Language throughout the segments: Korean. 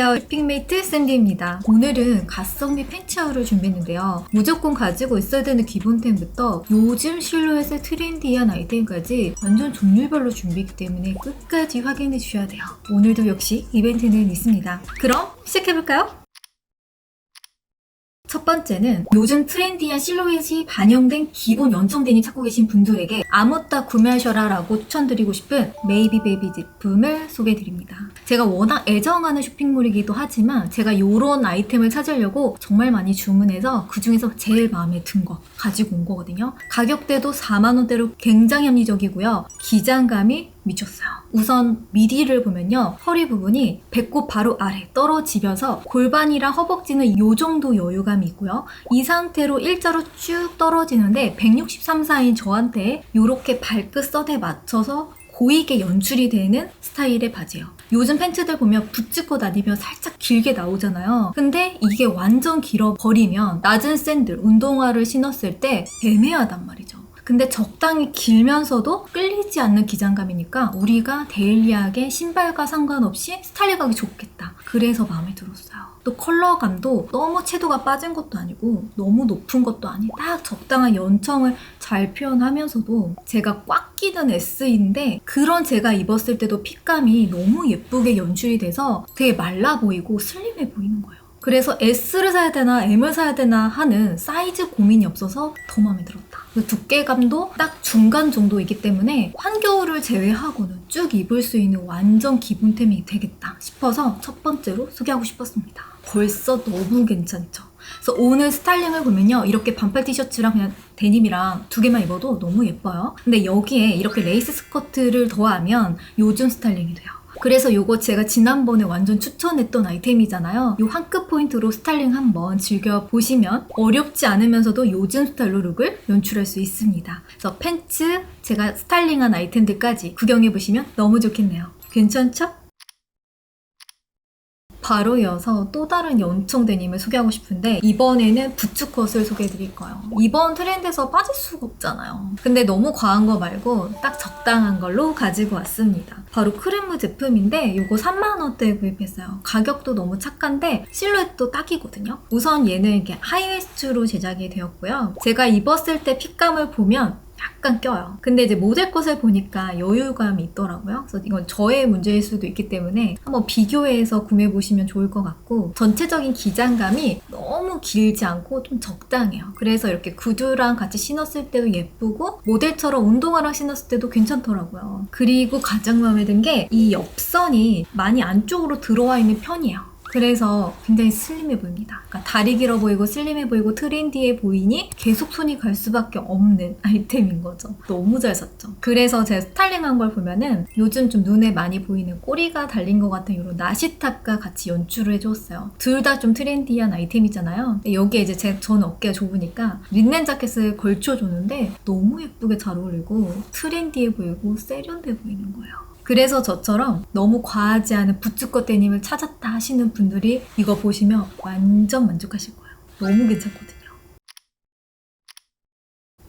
안녕하세요. 핑메이트 샌디입니다. 오늘은 가성비 팬츠아우를 준비했는데요. 무조건 가지고 있어야 되는 기본템부터 요즘 실루엣의 트렌디한 아이템까지 완전 종류별로 준비했기 때문에 끝까지 확인해 주셔야 돼요. 오늘도 역시 이벤트는 있습니다. 그럼 시작해볼까요? 첫 번째는 요즘 트렌디한 실루엣이 반영된 기본 연청 데님 찾고 계신 분들에게 아무따 구매하셔라 라고 추천드리고 싶은 메이비 베이비 제품을 소개해드립니다. 제가 워낙 애정하는 쇼핑몰이기도 하지만 제가 이런 아이템을 찾으려고 정말 많이 주문해서 그 중에서 제일 마음에 든 거 가지고 온 거거든요. 가격대도 4만원대로 굉장히 합리적이고요. 기장감이 미쳤어요. 우선 미디를 보면요. 허리 부분이 배꼽 바로 아래 떨어지면서 골반이랑 허벅지는 이 정도 여유감이 있고요. 이 상태로 일자로 쭉 떨어지는데 163, 4인 저한테 이렇게 발끝 썬에 맞춰서 고이게 연출이 되는 스타일의 바지예요. 요즘 팬츠들 보면 붙이고 다니면 살짝 길게 나오잖아요. 근데 이게 완전 길어 버리면 낮은 샌들, 운동화를 신었을 때 애매하단 말이죠. 근데 적당히 길면서도 끌리지 않는 기장감이니까 우리가 데일리하게 신발과 상관없이 스타일하기 좋겠다. 그래서 마음에 들었어요. 또 컬러감도 너무 채도가 빠진 것도 아니고 너무 높은 것도 아니 딱 적당한 연청을 잘 표현하면서도 제가 꽉 끼는 S인데 그런 제가 입었을 때도 핏감이 너무 예쁘게 연출이 돼서 되게 말라 보이고 슬림해 보이는 거예요. 그래서 S를 사야 되나 M을 사야 되나 하는 사이즈 고민이 없어서 더 마음에 들었다. 그 두께감도 딱 중간 정도이기 때문에 한겨울을 제외하고는 쭉 입을 수 있는 완전 기본템이 되겠다 싶어서 첫 번째로 소개하고 싶었습니다. 벌써 너무 괜찮죠? 그래서 오늘 스타일링을 보면요. 이렇게 반팔 티셔츠랑 그냥 데님이랑 두 개만 입어도 너무 예뻐요. 근데 여기에 이렇게 레이스 스커트를 더하면 요즘 스타일링이 돼요. 그래서 요거 제가 지난번에 완전 추천했던 아이템이잖아요. 요 한 끗 포인트로 스타일링 한번 즐겨보시면 어렵지 않으면서도 요즘 스타일로 룩을 연출할 수 있습니다. 그래서 팬츠, 제가 스타일링한 아이템들까지 구경해보시면 너무 좋겠네요. 괜찮죠? 바로 이어서 또 다른 연청 데님을 소개하고 싶은데 이번에는 부츠컷을 소개해드릴 거예요. 이번 트렌드에서 빠질 수가 없잖아요. 근데 너무 과한 거 말고 딱 적당한 걸로 가지고 왔습니다. 바로 크레무 제품인데 이거 3만원대에 구입했어요. 가격도 너무 착한데 실루엣도 딱이거든요. 우선 얘는 이게 하이웨스트로 제작이 되었고요. 제가 입었을 때 핏감을 보면 약간 껴요. 근데 이제 모델 것을 보니까 여유감이 있더라고요. 그래서 이건 저의 문제일 수도 있기 때문에 한번 비교해서 구매해 보시면 좋을 것 같고 전체적인 기장감이 너무 길지 않고 좀 적당해요. 그래서 이렇게 구두랑 같이 신었을 때도 예쁘고 모델처럼 운동화랑 신었을 때도 괜찮더라고요. 그리고 가장 마음에 든 게 이 옆선이 많이 안쪽으로 들어와 있는 편이에요. 그래서 굉장히 슬림해 보입니다. 그러니까 다리 길어 보이고 슬림해 보이고 트렌디해 보이니 계속 손이 갈 수밖에 없는 아이템인 거죠. 너무 잘 샀죠. 그래서 제가 스타일링한 걸 보면은 요즘 좀 눈에 많이 보이는 꼬리가 달린 것 같은 이런 나시탑과 같이 연출을 해줬어요. 둘 다 좀 트렌디한 아이템이잖아요. 여기에 이제 제, 저는 어깨가 좁으니까 린넨 자켓을 걸쳐줬는데 너무 예쁘게 잘 어울리고 트렌디해 보이고 세련돼 보이는 거예요. 그래서 저처럼 너무 과하지 않은 부츠컷 데님을 찾았다 하시는 분들이 이거 보시면 완전 만족하실 거예요. 너무 괜찮거든요.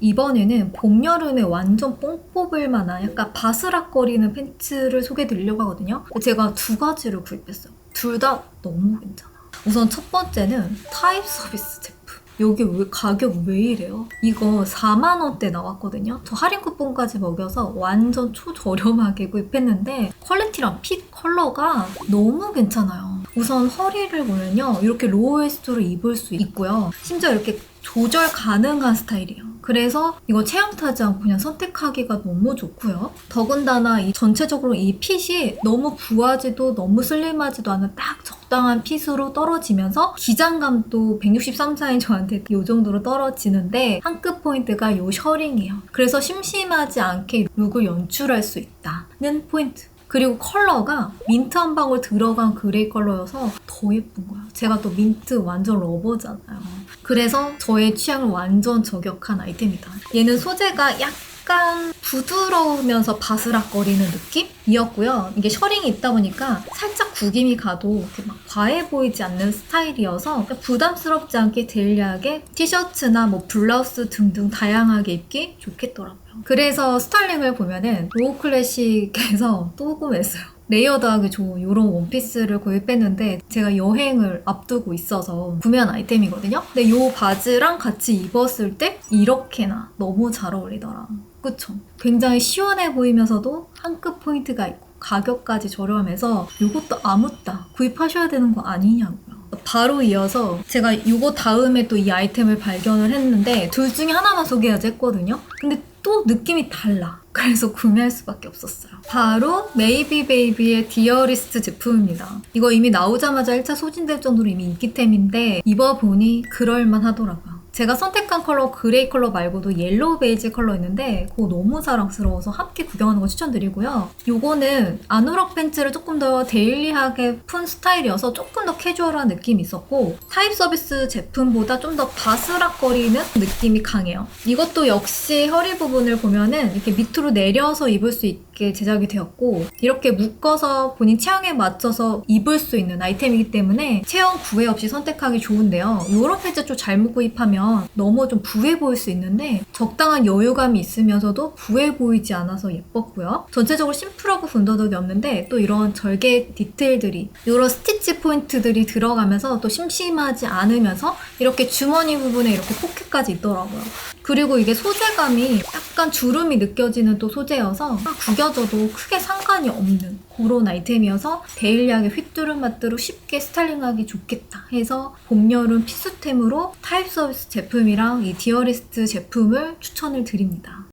이번에는 봄, 여름에 완전 뽕 뽑을 만한 약간 바스락거리는 팬츠를 소개해드리려고 하거든요. 제가 두 가지를 구입했어요. 둘 다 너무 괜찮아. 우선 첫 번째는 타입 서비스 제품. 여기 왜 가격 왜 이래요? 이거 4만 원대 나왔거든요. 저 할인 쿠폰까지 먹여서 완전 초저렴하게 구입했는데 퀄리티랑 핏 컬러가 너무 괜찮아요. 우선 허리를 보면요. 이렇게 로우웨스트로 입을 수 있고요. 심지어 이렇게 조절 가능한 스타일이에요. 그래서 이거 체형 타지 않고 그냥 선택하기가 너무 좋고요. 더군다나 이 전체적으로 이 핏이 너무 부하지도 너무 슬림하지도 않은 딱 적당한 핏으로 떨어지면서 기장감도 163, 4인 저한테 이 정도로 떨어지는데 한 끗 포인트가 이 셔링이에요. 그래서 심심하지 않게 룩을 연출할 수 있다는 포인트. 그리고 컬러가 민트 한 방울 들어간 그레이 컬러여서 더 예쁜 거야. 제가 또 민트 완전 러버잖아요. 그래서 저의 취향을 완전 저격한 아이템이다. 얘는 소재가 약간 부드러우면서 바스락거리는 느낌이었고요. 이게 셔링이 있다 보니까 살짝 구김이 가도 이렇게 막 과해 보이지 않는 스타일이어서 부담스럽지 않게 데일리하게 티셔츠나 뭐 블라우스 등등 다양하게 입기 좋겠더라고요. 그래서 스타일링을 보면은 로우 클래식에서 또 구매했어요. 레이어드하기 좋은 이런 원피스를 구입했는데 제가 여행을 앞두고 있어서 구매한 아이템이거든요. 근데 이 바지랑 같이 입었을 때 이렇게나 너무 잘 어울리더라. 그쵸? 굉장히 시원해 보이면서도 한급 포인트가 있고 가격까지 저렴해서 이것도 아무따 구입하셔야 되는 거 아니냐고요. 바로 이어서 제가 이거 다음에 또 이 아이템을 발견을 했는데 둘 중에 하나만 소개하지 했거든요. 근데 또 느낌이 달라. 그래서 구매할 수밖에 없었어요. 바로 메이비 베이비의 디어리스트 제품입니다. 이거 이미 나오자마자 1차 소진될 정도로 이미 인기템인데 입어보니 그럴만 하더라고요. 제가 선택한 컬러 그레이 컬러 말고도 옐로우 베이지 컬러 있는데 그거 너무 사랑스러워서 함께 구경하는 거 추천드리고요. 요거는 아누럭 팬츠를 조금 더 데일리하게 푼 스타일이어서 조금 더 캐주얼한 느낌이 있었고 타입 서비스 제품보다 좀 더 바스락거리는 느낌이 강해요. 이것도 역시 허리 부분을 보면은 이렇게 밑으로 내려서 입을 수 있게 제작이 되었고 이렇게 묶어서 본인 체형에 맞춰서 입을 수 있는 아이템이기 때문에 체형 구애 없이 선택하기 좋은데요. 이런 팬츠 좀 잘못 구입하면 너무 좀 부해 보일 수 있는데 적당한 여유감이 있으면서도 부해 보이지 않아서 예뻤고요. 전체적으로 심플하고 군더더기 없는데 또 이런 절개 디테일들이 이런 스티치 포인트들이 들어가면서 또 심심하지 않으면서 이렇게 주머니 부분에 이렇게 포켓까지 있더라고요. 그리고 이게 소재감이 약간 주름이 느껴지는 또 소재여서 구겨져도 크게 상관이 없는 그런 아이템이어서 데일리하게 휘뚜루마뚜루 쉽게 스타일링하기 좋겠다 해서 봄, 여름 필수템으로 타입 서비스 제품이랑 이 디어리스트 제품을 추천을 드립니다.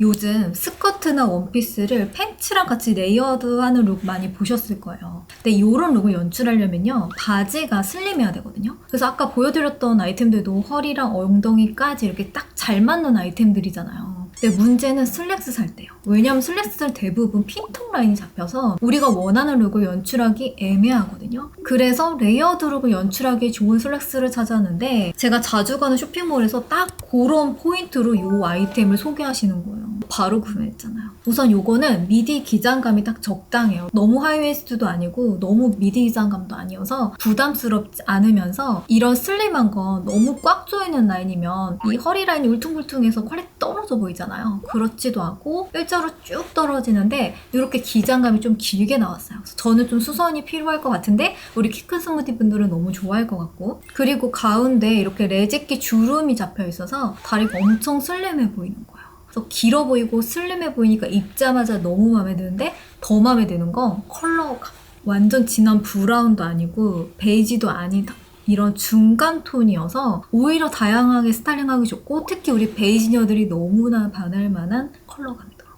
요즘 스커트나 원피스를 팬츠랑 같이 레이어드하는 룩 많이 보셨을 거예요. 근데 이런 룩을 연출하려면요. 바지가 슬림해야 되거든요. 그래서 아까 보여드렸던 아이템들도 허리랑 엉덩이까지 이렇게 딱 잘 맞는 아이템들이잖아요. 근데 문제는 슬랙스 살 때요. 왜냐면 슬랙스는 대부분 핀통 라인이 잡혀서 우리가 원하는 룩을 연출하기 애매하거든요. 그래서 레이어드 룩을 연출하기 좋은 슬랙스를 찾았는데 제가 자주 가는 쇼핑몰에서 딱 그런 포인트로 이 아이템을 소개하시는 거예요. 바로 구매했잖아요. 우선 요거는 미디 기장감이 딱 적당해요. 너무 하이웨이스트도 아니고 너무 미디 기장감도 아니어서 부담스럽지 않으면서 이런 슬림한 건 너무 꽉 조이는 라인이면 이 허리 라인이 울퉁불퉁해서 퀄리티 떨어져 보이잖아요. 그렇지도 않고 일자로 쭉 떨어지는데 이렇게 기장감이 좀 길게 나왔어요. 저는 좀 수선이 필요할 것 같은데 우리 키 큰 스무디 분들은 너무 좋아할 것 같고 그리고 가운데 이렇게 레제끼 주름이 잡혀 있어서 다리가 엄청 슬림해 보이는 거예요. 그래서 길어 보이고 슬림해 보이니까 입자마자 너무 마음에 드는데 더 마음에 드는 건 컬러가 완전 진한 브라운도 아니고 베이지도 아니다. 이런 중간 톤이어서 오히려 다양하게 스타일링하기 좋고 특히 우리 베이지녀들이 너무나 반할 만한 컬러감이더라고요.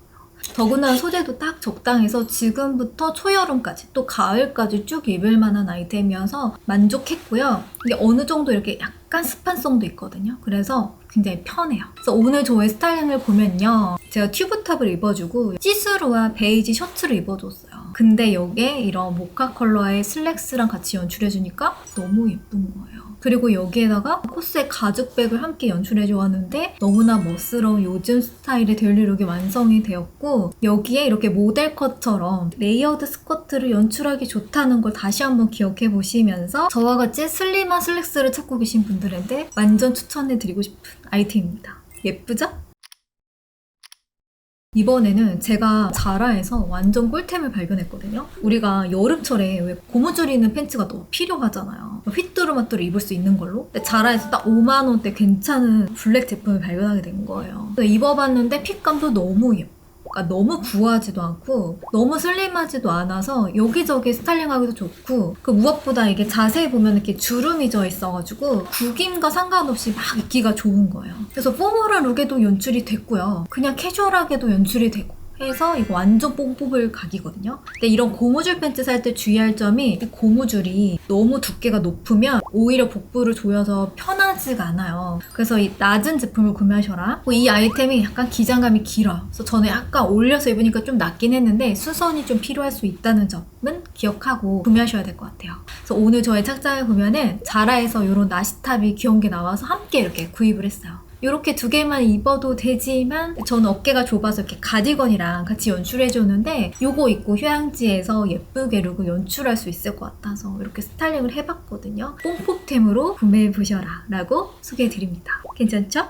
더구나 소재도 딱 적당해서 지금부터 초여름까지 또 가을까지 쭉 입을 만한 아이템이어서 만족했고요. 이게 어느 정도 이렇게 약간 습한성도 있거든요. 그래서 굉장히 편해요. 그래서 오늘 저의 스타일링을 보면요. 제가 튜브탑을 입어주고 시스루와 베이지 셔츠를 입어줬어요. 근데 여기에 이런 모카 컬러의 슬랙스랑 같이 연출해주니까 너무 예쁜 거예요. 그리고 여기에다가 코스의 가죽백을 함께 연출해 주었는데 너무나 멋스러운 요즘 스타일의 데일리룩이 완성이 되었고 여기에 이렇게 모델 컷처럼 레이어드 스커트를 연출하기 좋다는 걸 다시 한번 기억해 보시면서 저와 같이 슬림한 슬랙스를 찾고 계신 분들한테 완전 추천해 드리고 싶은 아이템입니다. 예쁘죠? 이번에는 제가 자라에서 완전 꿀템을 발견했거든요. 우리가 여름철에 왜 고무줄 있는 팬츠가 너무 필요하잖아요. 휘뚜루마뚜루 입을 수 있는 걸로. 근데 자라에서 딱 5만 원대 괜찮은 블랙 제품을 발견하게 된 거예요. 입어봤는데 핏감도 너무 예뻐. 그러니까 너무 구하지도 않고 너무 슬림하지도 않아서 여기저기 스타일링하기도 좋고 그 무엇보다 이게 자세히 보면 이렇게 주름이 져 있어가지고 구김과 상관없이 막 입기가 좋은 거예요. 그래서 포멀한 룩에도 연출이 됐고요. 그냥 캐주얼하게도 연출이 되고 해서 이거 완전 뽕 뽑을 각이거든요. 근데 이런 고무줄 팬츠 살 때 주의할 점이 고무줄이 너무 두께가 높으면 오히려 복부를 조여서 편하지가 않아요. 그래서 이 낮은 제품을 구매하셔라. 이 아이템이 약간 기장감이 길어요. 그래서 저는 약간 올려서 입으니까 좀 낮긴 했는데 수선이 좀 필요할 수 있다는 점은 기억하고 구매하셔야 될 것 같아요. 그래서 오늘 저의 착장을 보면은 자라에서 이런 나시탑이 귀여운 게 나와서 함께 이렇게 구입을 했어요. 이렇게 두 개만 입어도 되지만 저는 어깨가 좁아서 이렇게 가디건이랑 같이 연출해줬는데 요거 입고 휴양지에서 예쁘게 룩을 연출할 수 있을 것 같아서 이렇게 스타일링을 해봤거든요. 뽕pop템으로 구매해보셔라 라고 소개해드립니다. 괜찮죠?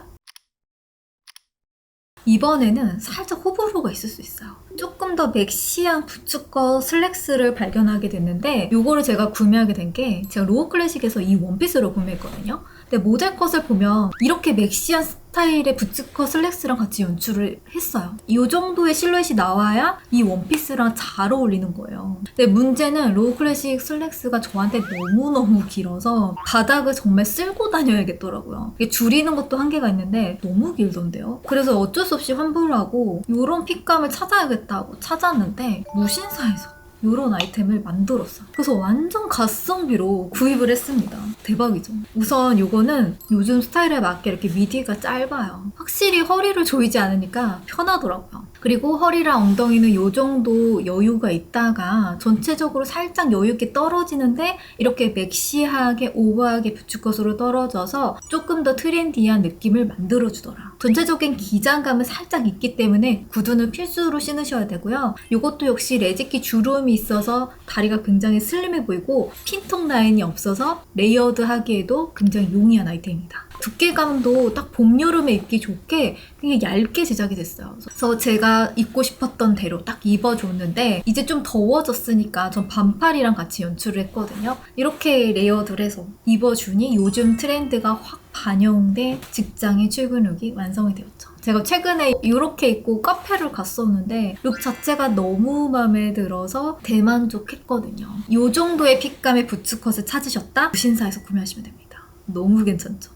이번에는 살짝 호불호가 있을 수 있어요. 조금 더 맥시한 부츠컷 슬랙스를 발견하게 됐는데 요거를 제가 구매하게 된 게 제가 로우 클래식에서 이 원피스를 구매했거든요. 근데 모델 컷을 보면 이렇게 맥시한 스타일의 부츠컷 슬랙스랑 같이 연출을 했어요. 이 정도의 실루엣이 나와야 이 원피스랑 잘 어울리는 거예요. 근데 문제는 로우 클래식 슬랙스가 저한테 너무너무 길어서 바닥을 정말 쓸고 다녀야겠더라고요. 이게 줄이는 것도 한계가 있는데 너무 길던데요. 그래서 어쩔 수 없이 환불을 하고 이런 핏감을 찾아야겠다고 찾았는데 무신사에서 이런 아이템을 만들었어요. 그래서 완전 가성비로 구입을 했습니다. 대박이죠. 우선 이거는 요즘 스타일에 맞게 이렇게 미디가 짧아요. 확실히 허리를 조이지 않으니까 편하더라고요. 그리고 허리랑 엉덩이는 이 정도 여유가 있다가 전체적으로 살짝 여유 있게 떨어지는데 이렇게 맥시하게 오버하게 부츠 컷으로 떨어져서 조금 더 트렌디한 느낌을 만들어주더라. 전체적인 기장감은 살짝 있기 때문에 구두는 필수로 신으셔야 되고요. 이것도 역시 레지키 주름이 있어서 다리가 굉장히 슬림해 보이고 핀통 라인이 없어서 레이어드 하기에도 굉장히 용이한 아이템입니다. 두께감도 딱 봄, 여름에 입기 좋게 되게 얇게 제작이 됐어요. 그래서 제가 입고 싶었던 대로 딱 입어줬는데 이제 좀 더워졌으니까 전 반팔이랑 같이 연출을 했거든요. 이렇게 레이어드를 해서 입어주니 요즘 트렌드가 확 반영돼 직장의 출근룩이 완성이 되었죠. 제가 최근에 이렇게 입고 카페를 갔었는데 룩 자체가 너무 마음에 들어서 대만족했거든요. 이 정도의 핏감의 부츠컷을 찾으셨다? 신사에서 구매하시면 됩니다. 너무 괜찮죠?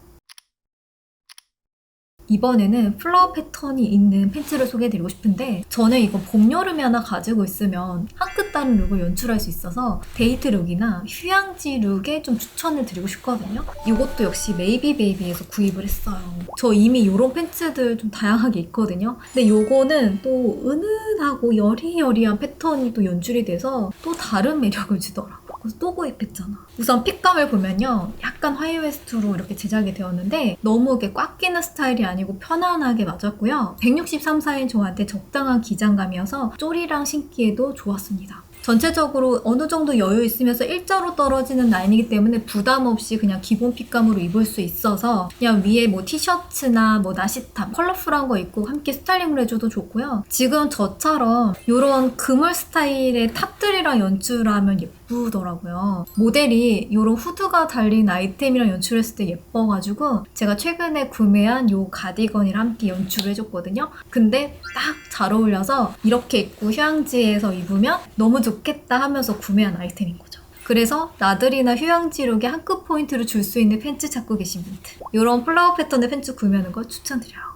이번에는 플라워 패턴이 있는 팬츠를 소개해드리고 싶은데 저는 이거 봄, 여름에 하나 가지고 있으면 한 끗 다른 룩을 연출할 수 있어서 데이트 룩이나 휴양지 룩에 좀 추천을 드리고 싶거든요. 이것도 역시 메이비 베이비에서 구입을 했어요. 저 이미 이런 팬츠들 좀 다양하게 있거든요. 근데 요거는 또 은은하고 여리여리한 패턴이 또 연출이 돼서 또 다른 매력을 주더라고요. 그래서 또 구입했잖아. 우선 핏감을 보면요. 약간 하이웨스트로 이렇게 제작이 되었는데 너무 이렇게 꽉 끼는 스타일이 아니고 편안하게 맞았고요. 163, 4인 저한테 적당한 기장감이어서 쪼리랑 신기에도 좋았습니다. 전체적으로 어느 정도 여유 있으면서 일자로 떨어지는 라인이기 때문에 부담 없이 그냥 기본 핏감으로 입을 수 있어서 그냥 위에 뭐 티셔츠나 뭐 나시탑 컬러풀한 거 입고 함께 스타일링을 해줘도 좋고요. 지금 저처럼 이런 그물 스타일의 탑들이랑 연출하면 예 쁘더라고요. 모델이 이런 후드가 달린 아이템이랑 연출했을 때 예뻐가지고 제가 최근에 구매한 이 가디건이랑 함께 연출을 해줬거든요. 근데 딱 잘 어울려서 이렇게 입고 휴양지에서 입으면 너무 좋겠다 하면서 구매한 아이템인 거죠. 그래서 나들이나 휴양지룩에 한끗 포인트를 줄 수 있는 팬츠 찾고 계신 분들 이런 플라워 패턴의 팬츠 구매하는 거 추천드려요.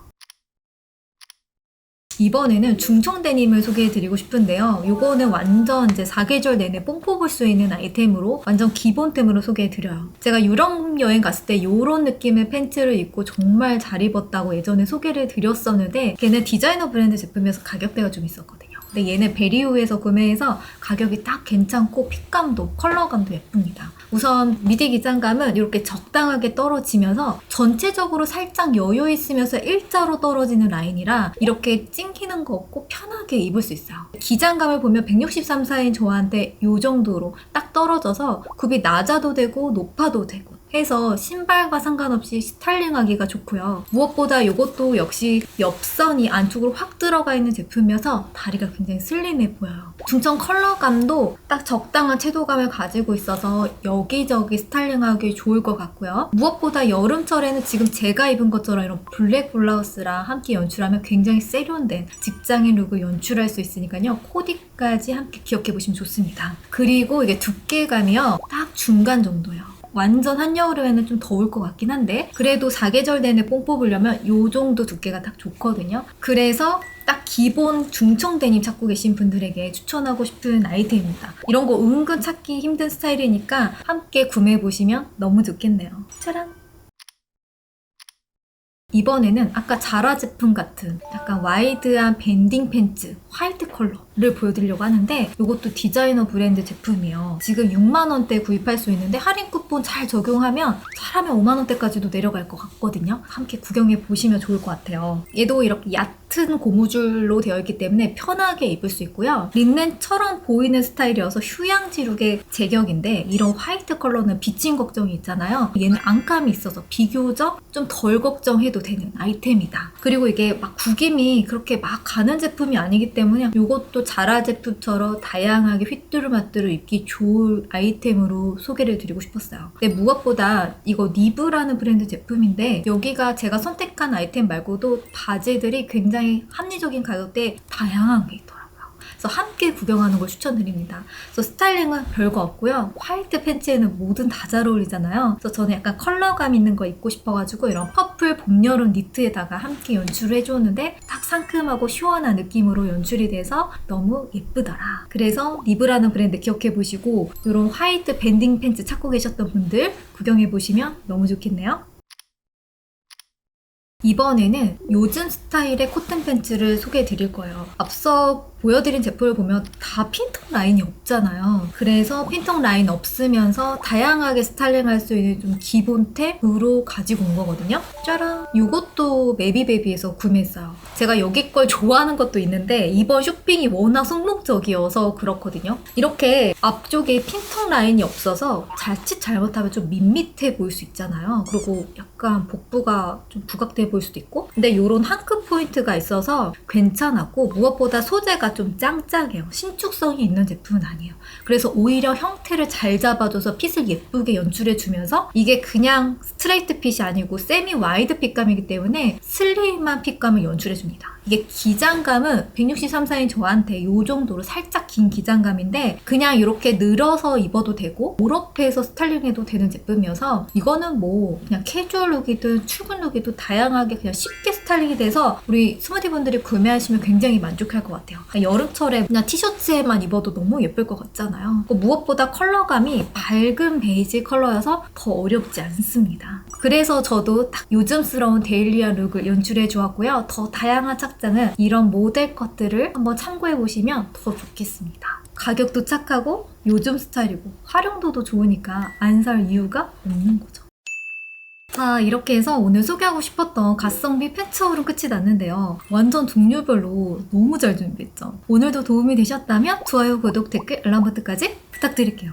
이번에는 중청 데님을 소개해드리고 싶은데요. 이거는 완전 이제 사계절 내내 뽕 뽑을 수 있는 아이템으로 완전 기본템으로 소개해드려요. 제가 유럽 여행 갔을 때 이런 느낌의 팬츠를 입고 정말 잘 입었다고 예전에 소개를 드렸었는데 걔는 디자이너 브랜드 제품이어서 가격대가 좀 있었거든요. 근데 얘는 베리우에서 구매해서 가격이 딱 괜찮고 핏감도 컬러감도 예쁩니다. 우선 미디 기장감은 이렇게 적당하게 떨어지면서 전체적으로 살짝 여유 있으면서 일자로 떨어지는 라인이라 이렇게 찡기는 거 없고 편하게 입을 수 있어요. 기장감을 보면 163, 4인 저한테 이 정도로 딱 떨어져서 굽이 낮아도 되고 높아도 되고 해서 신발과 상관없이 스타일링하기가 좋고요. 무엇보다 이것도 역시 옆선이 안쪽으로 확 들어가 있는 제품이어서 다리가 굉장히 슬림해 보여요. 중청 컬러감도 딱 적당한 채도감을 가지고 있어서 여기저기 스타일링하기 좋을 것 같고요. 무엇보다 여름철에는 지금 제가 입은 것처럼 이런 블랙 블라우스랑 함께 연출하면 굉장히 세련된 직장인 룩을 연출할 수 있으니까요. 코디까지 함께 기억해 보시면 좋습니다. 그리고 이게 두께감이요. 딱 중간 정도예요. 완전 한여름에는 좀 더울 것 같긴 한데 그래도 사계절 내내 뽕 뽑으려면 이 정도 두께가 딱 좋거든요. 그래서 딱 기본 중청 데님 찾고 계신 분들에게 추천하고 싶은 아이템입니다. 이런 거 은근 찾기 힘든 스타일이니까 함께 구매해 보시면 너무 좋겠네요. 짜란! 이번에는 아까 자라 제품 같은 약간 와이드한 밴딩 팬츠 화이트 컬러 를 보여드리려고 하는데 이것도 디자이너 브랜드 제품이에요. 지금 6만 원대 구입할 수 있는데 할인 쿠폰 잘 적용하면 잘하면 5만 원대까지도 내려갈 것 같거든요. 함께 구경해 보시면 좋을 것 같아요. 얘도 이렇게 얕은 고무줄로 되어 있기 때문에 편하게 입을 수 있고요. 린넨처럼 보이는 스타일이어서 휴양지룩의 제격인데 이런 화이트 컬러는 비침 걱정이 있잖아요. 얘는 안감이 있어서 비교적 좀 덜 걱정해도 되는 아이템이다. 그리고 이게 막 구김이 그렇게 막 가는 제품이 아니기 때문에 이것도 자라 제품처럼 다양하게 휘뚜루마뚜루 입기 좋을 아이템으로 소개를 드리고 싶었어요. 근데 무엇보다 이거 니브라는 브랜드 제품인데 여기가 제가 선택한 아이템 말고도 바지들이 굉장히 합리적인 가격대에 다양한 게 있더라고요. 그래서 함께 구경하는 걸 추천드립니다. 그래서 스타일링은 별거 없고요. 화이트 팬츠에는 뭐든 다 잘 어울리잖아요. 그래서 저는 약간 컬러감 있는 거 입고 싶어가지고 이런 퍼플 봄, 여름 니트에다가 함께 연출을 해주었는데 딱 상큼하고 시원한 느낌으로 연출이 돼서 너무 예쁘더라. 그래서 리브라는 브랜드 기억해 보시고 이런 화이트 밴딩 팬츠 찾고 계셨던 분들 구경해 보시면 너무 좋겠네요. 이번에는 요즘 스타일의 코튼 팬츠를 소개해 드릴 거예요. 앞서 보여드린 제품을 보면 다 핀턱 라인이 없잖아요. 그래서 핀턱 라인 없으면서 다양하게 스타일링할 수 있는 좀 기본템으로 가지고 온 거거든요. 짜란! 이것도 메비베비에서 구매했어요. 제가 여기 걸 좋아하는 것도 있는데 이번 쇼핑이 워낙 성목적이어서 그렇거든요. 이렇게 앞쪽에 핀턱 라인이 없어서 자칫 잘못하면 좀 밋밋해 보일 수 있잖아요. 그리고 약간 복부가 좀 부각돼 보일 수도 있고 근데 이런 한 끗 포인트가 있어서 괜찮았고 무엇보다 소재가 좀 짱짱해요. 신축성이 있는 제품은 아니에요. 그래서 오히려 형태를 잘 잡아줘서 핏을 예쁘게 연출해주면서 이게 그냥 스트레이트 핏이 아니고 세미 와이드 핏감이기 때문에 슬림한 핏감을 연출해줍니다. 이게 기장감은 163, 4인 저한테 이 정도로 살짝 긴 기장감인데 그냥 이렇게 늘어서 입어도 되고 오럽해서 스타일링해도 되는 제품이어서 이거는 뭐 그냥 캐주얼 룩이든 출근 룩이든 다양하게 그냥 쉽게 스타일링이 돼서 우리 스무디 분들이 구매하시면 굉장히 만족할 것 같아요. 여름철에 그냥 티셔츠에만 입어도 너무 예쁠 것 같잖아요. 무엇보다 컬러감이 밝은 베이지 컬러여서 더 어렵지 않습니다. 그래서 저도 딱 요즘스러운 데일리한 룩을 연출해 주었고요. 더 다양한 착장은 이런 모델 컷들을 한번 참고해 보시면 더 좋겠습니다. 가격도 착하고 요즘 스타일이고 활용도도 좋으니까 안 살 이유가 없는 거죠. 자, 이렇게 해서 오늘 소개하고 싶었던 가성비 팬츠홀은 끝이 났는데요. 완전 종류별로 너무 잘 준비했죠. 오늘도 도움이 되셨다면 좋아요, 구독, 댓글, 알람 버튼까지 부탁드릴게요.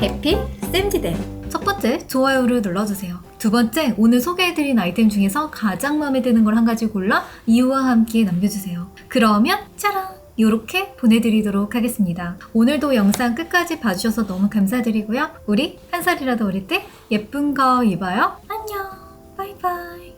해피 쌤지대 첫 번째 좋아요를 눌러주세요. 두 번째 오늘 소개해드린 아이템 중에서 가장 마음에 드는 걸 한 가지 골라 이유와 함께 남겨주세요. 그러면 짜란! 이렇게 보내드리도록 하겠습니다. 오늘도 영상 끝까지 봐주셔서 너무 감사드리고요. 우리 한 살이라도 어릴 때 예쁜 거 입어요. 안녕! 바이바이!